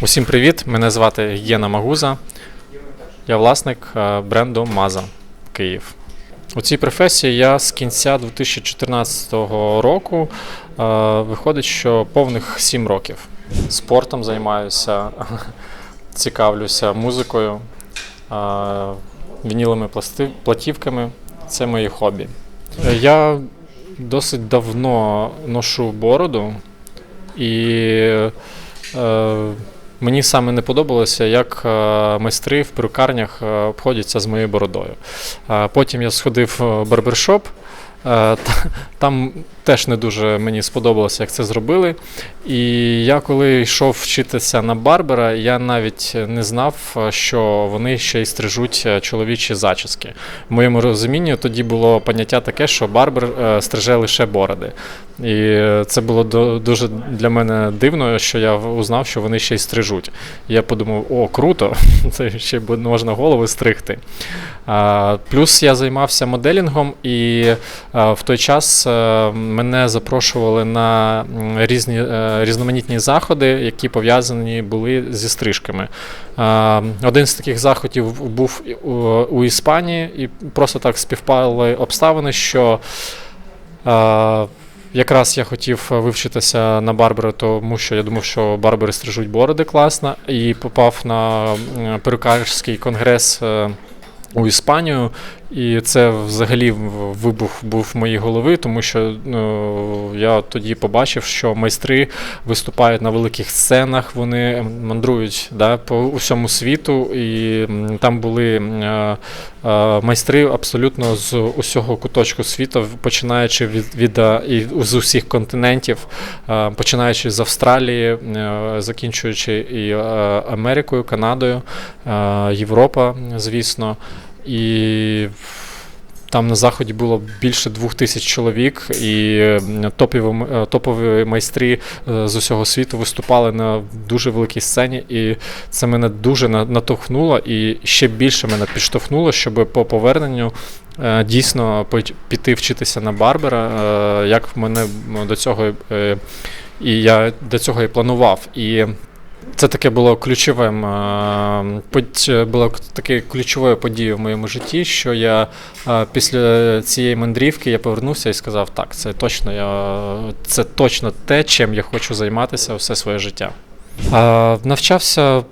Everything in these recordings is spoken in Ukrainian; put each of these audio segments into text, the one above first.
Усім привіт! Мене звати Єна Магуза. Я власник е, бренду Маза Київ. У цій професії я з кінця 2014 року е, виходить, що повних 7 років. Спортом займаюся, цікавлюся музикою, е, вінілими платівками. Це мої хобі. Я досить давно ношу бороду і е, мені саме не подобалося, як е, майстри в перукарнях е, обходяться з моєю бородою. Е, Потім я сходив в барбершоп. Е, та- Там теж не дуже мені сподобалося, як це зробили. І я коли йшов вчитися на барбера, я навіть не знав, е, що вони ще й стрижуть е, чоловічі зачіски. В моєму розумінні тоді було поняття таке, що барбер стриже лише бороди. І це було дуже для мене дивно, що я узнав, що вони ще й стрижуть. Я подумав, о, круто, це ще можна голови стригти. Плюс я займався моделінгом, і в той час мене запрошували на різні е, різноманітні заходи, які пов'язані були зі стрижками. Один з таких заходів був у Іспанії, і просто так співпали обставини, що. Якраз я хотів вивчитися на барбера, тому що я думав, що барбери стрижуть бороди класно, і попав на перукарський конгрес е, у Іспанію. І це взагалі вибух був в моїй голови, тому що ну, я тоді побачив, що майстри виступають на великих сценах, вони мандрують да, по усьому світу, і там були е, е, майстри абсолютно з усього куточку світу, починаючи від, від е, і з усіх континентів, е, починаючи з Австралії, е, закінчуючи і е, Америкою, Канадою, е, Європа, звісно. І там на заході було більше двох тисяч чоловік, і топові, е, топові майстри е, з усього світу виступали на дуже великій сцені, і це мене дуже на- натовхнуло і ще більше мене підштовхнуло, щоб по поверненню е, дійсно піти вчитися на барбера, як в мене до цього і я до цього і планував. І це таке було ключовим, е, було таке ключовою подією в моєму житті, що я е, після цієї мандрівки я повернувся і сказав, так, це точно я, це точно те, чим я хочу займатися все своє життя. Е, Навчався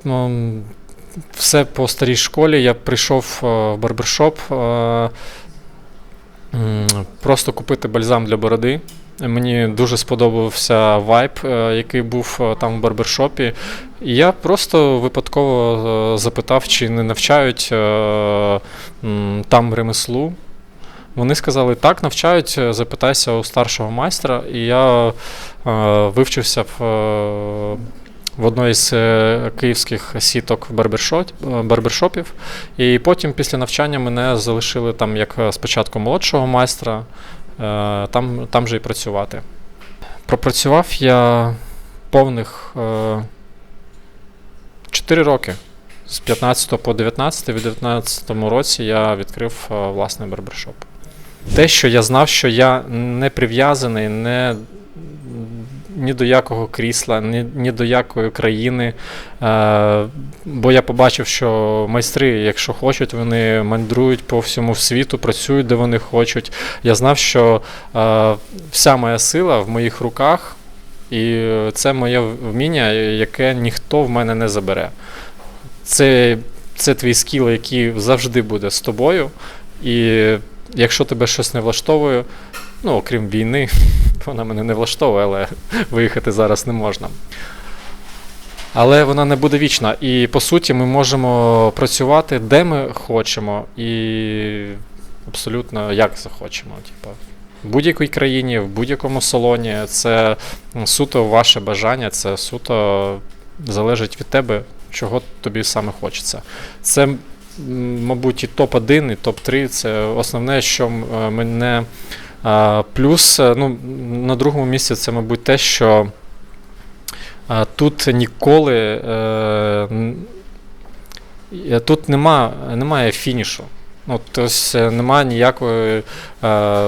все по старій школі. Я прийшов в барбершоп просто купити бальзам для бороди. Мені дуже сподобався вайб, е, який був е, там в барбершопі. І я просто випадково е, запитав, чи не навчають там ремеслу. Вони сказали, так, навчають, запитайся у старшого майстра. І я вивчився в, в одної з київських сіток барбершопів. І потім після навчання мене залишили там як спочатку молодшого майстра, там, там же і працювати. Пропрацював я повних е, 4 роки. З 15 по 19, в 19 році я відкрив е, власний барбершоп. Те, що я знав, що я не прив'язаний не, ні до якого крісла, ні, ні до якої країни. Е, бо я побачив, що майстри, якщо хочуть, вони мандрують по всьому світу, працюють де вони хочуть. Я знав, що е, вся моя сила в моїх руках, і це моє вміння, яке ніхто в мене не забере. Це, це твій скіл, який завжди буде з тобою. І якщо тебе щось не влаштовує, ну окрім війни, вона мене не влаштовує, але виїхати зараз не можна. Але вона не буде вічна. І по суті, ми можемо працювати де ми хочемо, і абсолютно як захочемо. Типу, в будь-якій країні, в будь-якому салоні. Це суто ваше бажання, це суто залежить від тебе, чого тобі саме хочеться. Це, мабуть, і топ-1, і топ-3 це основне, що мене. Плюс, е, ну, на другому місці це, мабуть, те, що тут ніколи е, е, тут нема, немає фінішу. Ну, тобто немає ніякої е,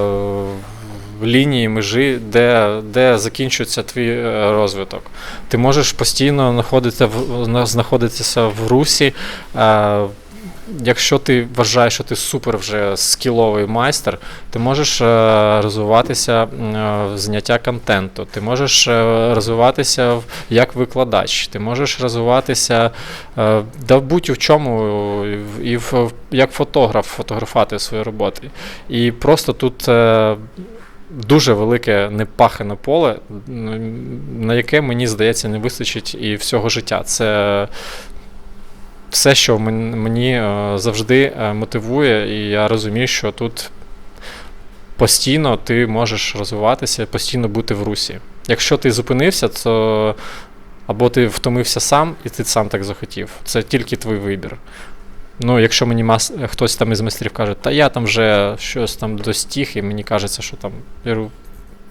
лінії межі, де, де закінчується твій е, розвиток. Ти можеш постійно знаходитися в, знаходитися в русі. Е, Якщо ти вважаєш, що ти супер вже скіловий майстер, ти можеш е, розвиватися е, в зняття контенту, ти можеш е, розвиватися як викладач, ти можеш розвиватися да будь у чому, і в- як фотограф фотографувати свої роботи. І просто тут. Дуже велике непахане поле, на яке мені здається не вистачить і всього життя. Це все, що мені е, завжди е, мотивує, і я розумію, що тут постійно ти можеш розвиватися, постійно бути в русі. Якщо ти зупинився, то або ти втомився сам, і ти сам так захотів. Це тільки твій вибір. Ну, якщо мені мас... хтось там із майстрів каже, та я там вже щось там достіг, і мені кажеться, що там.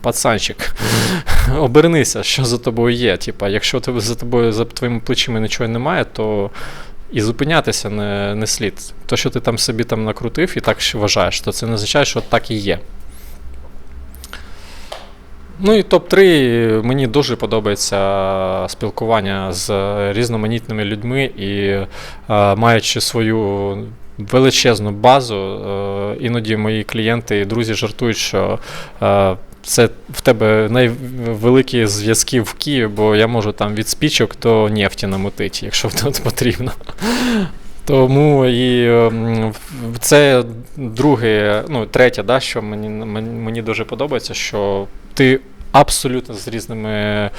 Пацанчик, обернися, що за тобою є. Типа, якщо за тобою за твоїми плечима нічого немає, то і зупинятися не, не слід. То, що ти там собі там накрутив і так вважаєш, то це не означає, що так і є. Ну і топ-3 мені дуже подобається спілкування з різноманітними людьми і е, маючи свою величезну базу, е, іноді мої клієнти і друзі жартують, що е, це в тебе найвеликі зв'язки в Києві, бо я можу там від спічок до нефті намутити, якщо тут потрібно. Тому і ем, це друге, ну, третє, да, що мені, мені, дуже подобається, що ти абсолютно з різними е,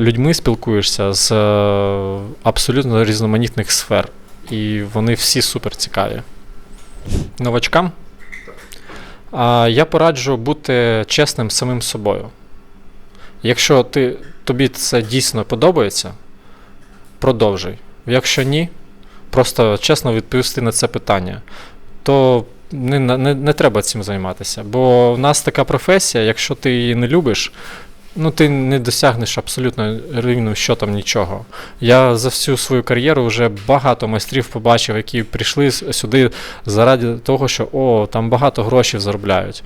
людьми спілкуєшся з е, абсолютно різноманітних сфер. І вони всі супер цікаві. Новачкам я пораджу бути чесним самим собою. Якщо ти, тобі це дійсно подобається, продовжуй. Якщо ні, просто чесно відповісти на це питання, то не, не, не треба цим займатися. Бо в нас така професія, якщо ти її не любиш, ну ти не досягнеш абсолютно рівним щотом нічого. Я за всю свою кар'єру вже багато майстрів побачив, які прийшли сюди заради того, що о, там багато грошей заробляють.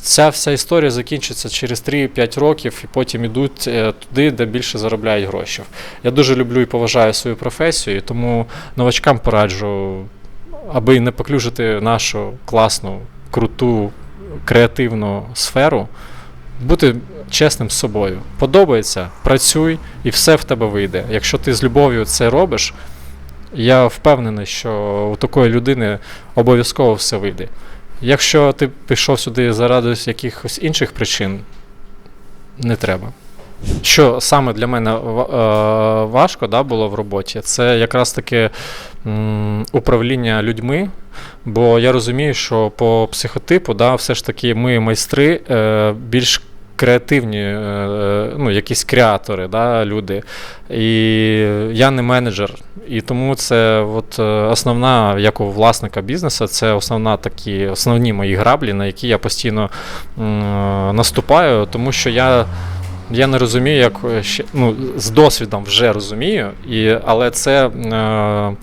Ця вся історія закінчиться через 3-5 років, і потім ідуть е, туди, де більше заробляють грошей. Я дуже люблю і поважаю свою професію, тому новачкам пораджу, аби не поклюжити нашу класну, круту, креативну сферу, бути чесним з собою. Подобається, працюй, і все в тебе вийде. Якщо ти з любов'ю це робиш, я впевнений, що у такої людини обов'язково все вийде. Якщо ти пішов сюди заради якихось інших причин, не треба. Що саме для мене е, важко да, було в роботі, це якраз таки управління людьми. Бо я розумію, що по психотипу, да, все ж таки, ми майстри е, більш креативні, е, ну, якісь креатори, да, люди. І я не менеджер. І тому це от, основна, як у власника бізнесу, це основна такі, основні мої граблі, на які я постійно наступаю, тому що я. Я не розумію, як е, ще ну, з досвідом вже розумію, і, але це е, е,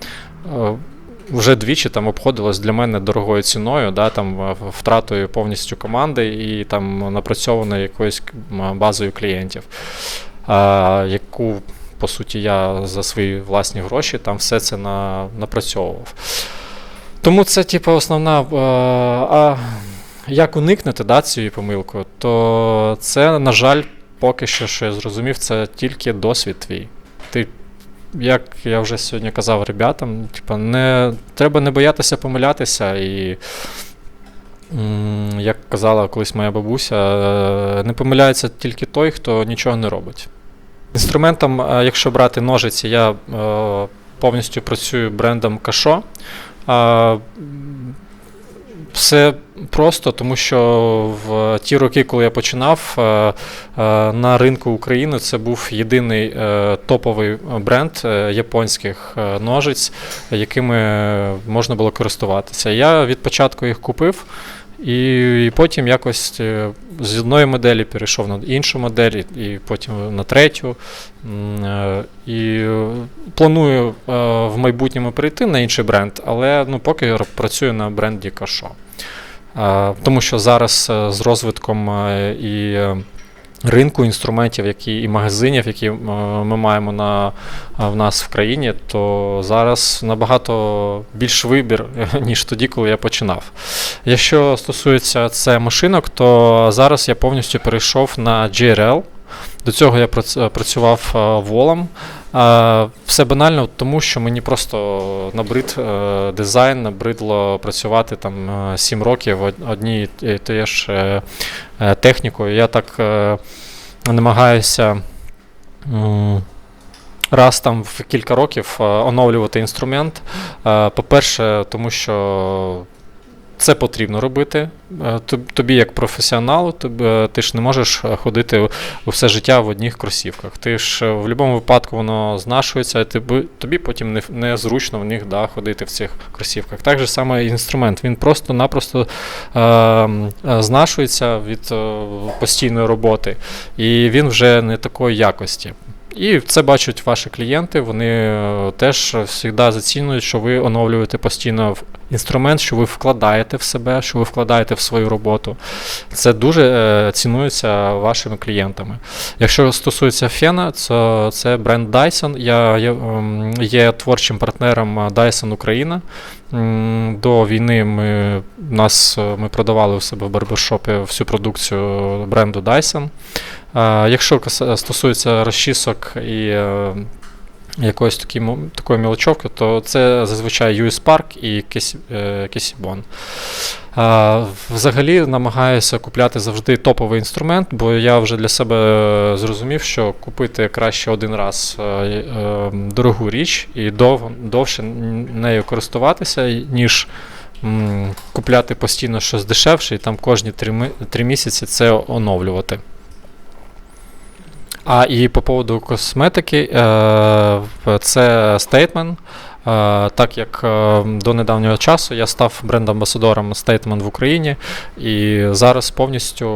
вже двічі там обходилось для мене дорогою ціною, да, там, е, втратою повністю команди і там напрацьованою якоюсь базою клієнтів, е, яку, по суті, я за свої власні гроші там все це на, напрацьовував. Тому це, типу, основна. е, А як уникнути да, цієї помилки, то це, на жаль, поки що, що я зрозумів, це тільки досвід твій. Ти, як я вже сьогодні казав ребятам, типу, не, треба не боятися помилятися і. Як казала колись моя бабуся, е, не помиляється тільки той, хто нічого не робить. Інструментом, е, якщо брати ножиці, я е, повністю працюю брендом Кашо. Все просто, тому що в ті роки, коли я починав, е, е, на ринку України це був єдиний е, топовий бренд японських ножиць, якими можна було користуватися. Я від початку їх купив. І, і потім якось е, з одної моделі перейшов на іншу модель, і, потім на третю. Е, І е, планую в майбутньому перейти на інший бренд, але ну, поки працюю на бренді Кашо. Тому що зараз з розвитком і ринку інструментів, які і магазинів, які е, ми маємо на, е, в нас в країні, то зараз набагато більш вибір, ніж тоді, коли я починав. Якщо стосується це машинок, то зараз я повністю перейшов на GRL. До цього я прац- працював е, волом. Е, Все банально, тому що мені просто набрид е, дизайн, набридло працювати там 7 років од- одній і тією ж е, е, технікою. Я так е, намагаюся раз там в кілька років е, оновлювати інструмент. Е, По-перше, тому що це потрібно робити. Е, Тобі, як професіоналу, е, ти ж не можеш е, ходити все життя в одних кросівках. Ти ж в будь-якому випадку воно знашується, і тобі, потім не, незручно в них да, ходити в цих кросівках. Так же саме інструмент. Він просто-напросто е, знашується від постійної роботи, і він вже не такої якості. І це бачать ваші клієнти, вони е, теж завжди зацінюють, що ви оновлюєте постійно в інструмент, що ви вкладаєте в себе, що ви вкладаєте в свою роботу. Це дуже е, цінується вашими клієнтами. Якщо стосується фена, то це бренд Dyson. Я є, ем, є творчим партнером е, Dyson Україна. До війни ми, нас, ми продавали у себе в барбершопі всю продукцію бренду Dyson. Якщо стосується розчісок і е, якоїсь такі, такої мілочовки, то це зазвичай US Park і е, Кесібон. Взагалі намагаюся купляти завжди топовий інструмент, бо я вже для себе зрозумів, що купити краще один раз е, дорогу річ і дов, довше нею користуватися, ніж купляти постійно щось дешевше і там кожні три місяці це оновлювати. А і по поводу косметики, е, це стейтмент. Е, Так як е, до недавнього часу я став бренд-амбасадором Statement в Україні, і зараз повністю,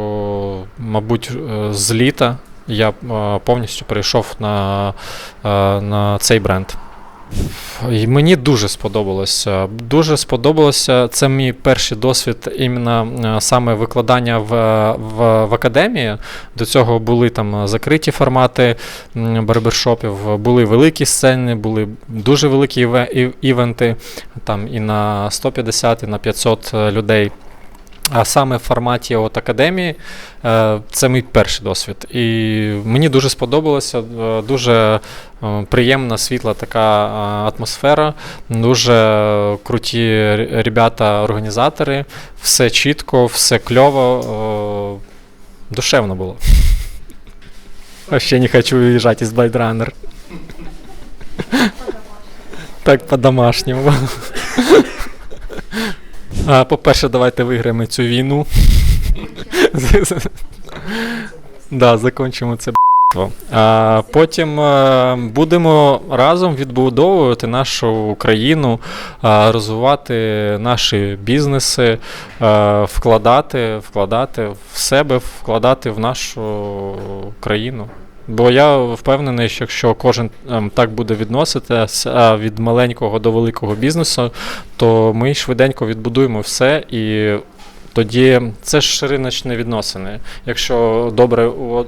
мабуть, з літа я повністю перейшов на, на цей бренд. Мені дуже сподобалося. Дуже сподобалося. Це мій перший досвід іменно е, саме викладання в, в, в академії. До цього були там закриті формати барбершопів, були великі сцени, були дуже великі іве- івенти, там і на 150, і на 500 людей. А саме в форматі от академії е, це мій перший досвід. І мені дуже сподобалося, е, дуже е, приємна, світла така атмосфера, дуже круті ребята-організатори, все чітко, все кльово, душевно було. Вообще не хочу уезжать из Blade Runner. Так по-домашньому. По-перше, давайте виграємо цю війну. Да, закінчимо це. А потім е, будемо разом відбудовувати нашу країну, розвивати наші бізнеси, е, вкладати, вкладати в себе, вкладати в нашу країну. Бо я впевнений, що якщо кожен ем, так буде відноситися від маленького до великого бізнесу, то ми швиденько відбудуємо все і тоді це ж риночні відносини. Якщо добре у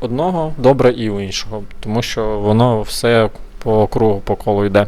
одного, добре і у іншого, тому що воно все по кругу, по колу йде.